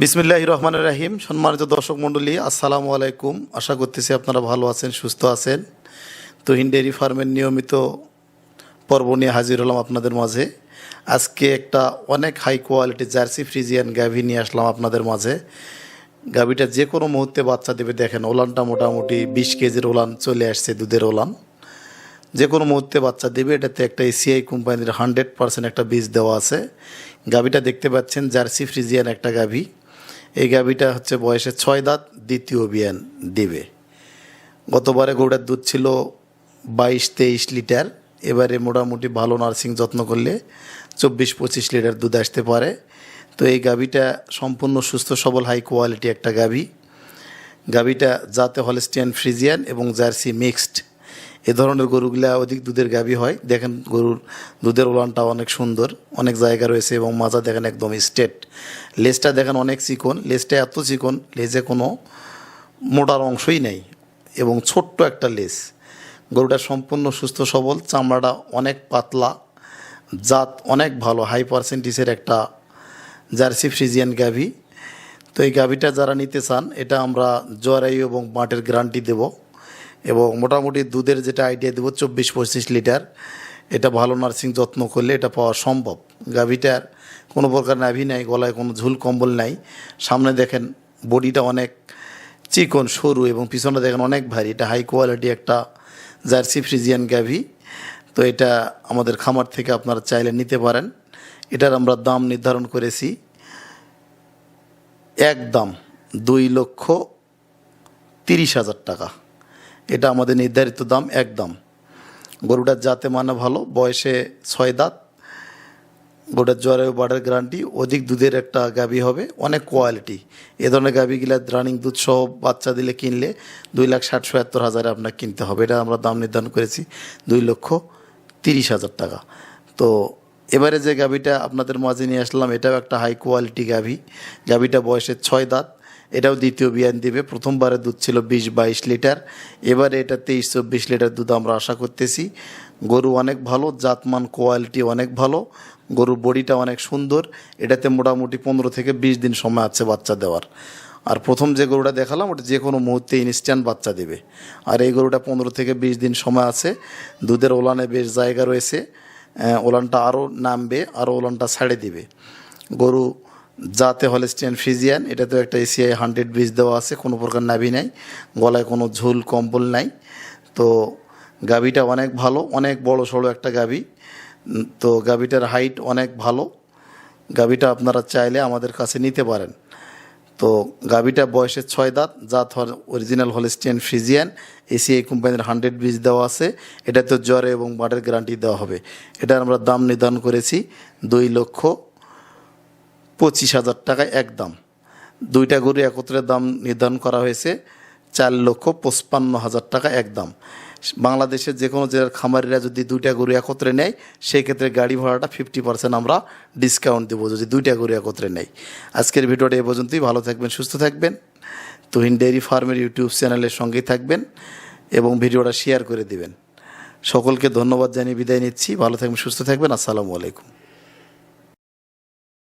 বিসমিল্লাহ রহমান রাহিম। সম্মানিত দর্শক মণ্ডলী, আসসালামু আলাইকুম। আশা করতেছি আপনারা ভালো আছেন, সুস্থ আছেন। তুহিন ডেয়ারি ফার্মের নিয়মিত পর্ব নিয়ে হাজির হলাম আপনাদের মাঝে। আজকে একটা অনেক হাই কোয়ালিটি জার্সি ফ্রিজিয়ান গাভি নিয়ে আসলাম আপনাদের মাঝে। গাভিটা যে কোনো মুহূর্তে বাচ্চা দেবে, দেখেন, ওলানটা মোটামুটি বিশ কেজির ওলান চলে আসছে দুধের ওলান। যে কোনো মুহূর্তে বাচ্চা দেবে, এটাতে একটা এসিআই কোম্পানির হান্ড্রেড পার্সেন্ট একটা বীজ দেওয়া আছে। গাভিটা দেখতে পাচ্ছেন, জার্সি ফ্রিজিয়ান একটা গাভি। এই গাভিটা হচ্ছে বয়সে ছয় দাঁত, দ্বিতীয় বিয়ান দেবে। গতবারে গরুটার দুধ ছিল বাইশ তেইশ লিটার। এবারে মোটামুটি ভালো নার্সিং যত্ন করলে চব্বিশ পঁচিশ লিটার দুধ আসতে পারে। তো এই গাভিটা সম্পূর্ণ সুস্থ, সবল হাই কোয়ালিটি একটা গাভি। গাভিটা জাতে হলস্টিয়ান ফ্রিজিয়ান এবং জার্সি মিক্সড এ ধরনের গরুগুলা অধিক দুধের গাভী হয়। দেখেন গরুর দুধের ওলানটা অনেক সুন্দর, অনেক জায়গা রয়েছে এবং মাজা দেখেন একদম স্ট্রেট লেজটা দেখেন অনেক চিকন, লেজটা এত চিকন, লেজে কোনো মোটার অংশই নেই এবং ছোট্ট একটা লেজ। গরুটা সম্পূর্ণ সুস্থ, সবল, চামড়াটা অনেক পাতলা, জাত অনেক ভালো হাই পার্সেন্টেজের একটা জার্সি ফ্রিজিয়ান গাভী। তো এই গাভিটা যারা নিতে চান, এটা আমরা জরায়ু এবং মাঠের গ্যারান্টি দেব। এবং মোটামুটি দুধের যেটা আইডিয়া দেবো, চব্বিশ পঁচিশ লিটার। এটা ভালো নার্সিং যত্ন করলে এটা পাওয়া সম্ভব। গাভিটার কোনো প্রকার নাভি নাই, গলায় কোনো ঝুল কম্বল নাই। সামনে দেখেন বডিটা অনেক চিকন, সরু এবং পিছনে দেখেন অনেক ভারী। এটা হাই কোয়ালিটি একটা জার্সি ফ্রিজিয়ান গাভী। তো এটা আমাদের খামার থেকে আপনারা চাইলে নিতে পারেন। এটার আমরা দাম নির্ধারণ করেছি এক দাম দুই লক্ষ তিরিশ হাজার টাকা। এটা আমাদের নির্ধারিত দাম একদম গরুটার জাতে মানে ভালো, বয়সে ছয় দাঁত। গরুটার জ্বরে বাড়ার গ্যারান্টি অধিক দুধের একটা গাভী হবে, অনেক কোয়ালিটি এ ধরনের গাভীগুলা রানিং দুধ সহ বাচ্চা দিলে কিনলে দুই লাখ ষাট সত্তর হাজারে আপনার কিনতে হবে। এটা আমরা দাম নির্ধারণ করেছি দুই লক্ষ তিরিশ হাজার টাকা। তো এবারে যে গাভীটা আপনাদের মাঝে নিয়ে আসলাম, এটাও একটা হাই কোয়ালিটি গাভী। গাভীটা বয়সের ছয় দাঁত, এটাও দ্বিতীয় বিয়ান দিবে। প্রথমবারে দুধ ছিল বিশ বাইশ লিটার, এবারে এটা তেইশ চব্বিশ লিটার দুধ আমরা আশা করতেছি। গরু অনেক ভালো, জাতমান কোয়ালিটি অনেক ভালো, গরুর বডিটা অনেক সুন্দর। এটাতে মোটামুটি পনেরো থেকে বিশ দিন সময় আছে বাচ্চা দেওয়ার। আর প্রথম যে গরুটা দেখালাম, ওটা যে কোনো মুহূর্তে ইনস্ট্যান্ট বাচ্চা দেবে। আর এই গরুটা পনেরো থেকে বিশ দিন সময় আছে, দুধের ওলানে বেশ জায়গা রয়েছে। ওলানটা আরও নামবে আরও ওলানটা ছাড়ে দিবে। গরু জাতে হলেস্টিয়ান ফিজিয়ান, এটা তো একটা এসিআই হান্ড্রেড বীজ দেওয়া আছে, কোনো প্রকার নাভি নাই, গলায় কোনো ঝুল, কম্বল নাই। তো গাভিটা অনেক ভালো, অনেক বড় সড়ো একটা গাভি। তো গাভিটার হাইট অনেক ভালো। গাভিটা আপনারা চাইলে আমাদের কাছে নিতে পারেন। তো গাভিটা বয়সে ছয় দাঁত, জাত অরিজিনাল হলিস্টিয়ান ফ্রিজিয়ান এসিআই কোম্পানির হান্ড্রেড বীজ দেওয়া আছে। এটা তো জ্বরে এবং বাটের গ্যারান্টি দেওয়া হবে। এটার আমরা দাম নির্ধারণ করেছি দুই লক্ষ পঁচিশ হাজার টাকায় একদম দুইটা গরু একত্রে দাম নির্ধারণ করা হয়েছে চার লক্ষ পঁচপান্ন হাজার টাকা একদম বাংলাদেশের যে কোনো জেলার খামারিরা যদি দুইটা গরু একত্রে নেয় সেই ক্ষেত্রে গাড়ি ভাড়াটা ফিফটি পার্সেন্ট আমরা ডিসকাউন্ট দেবো যদি দুইটা গরু একত্রে নেয়। আজকের ভিডিওটা এ পর্যন্তই। ভালো থাকবেন, সুস্থ থাকবেন। তুহিন ডেয়ারি ফার্মের ইউটিউব চ্যানেলের সঙ্গেই থাকবেন এবং ভিডিওটা শেয়ার করে দিবেন। সকলকে ধন্যবাদ জানিয়ে বিদায় নিচ্ছি। ভালো থাকবেন, সুস্থ থাকবেন। আসসালামু আলাইকুম।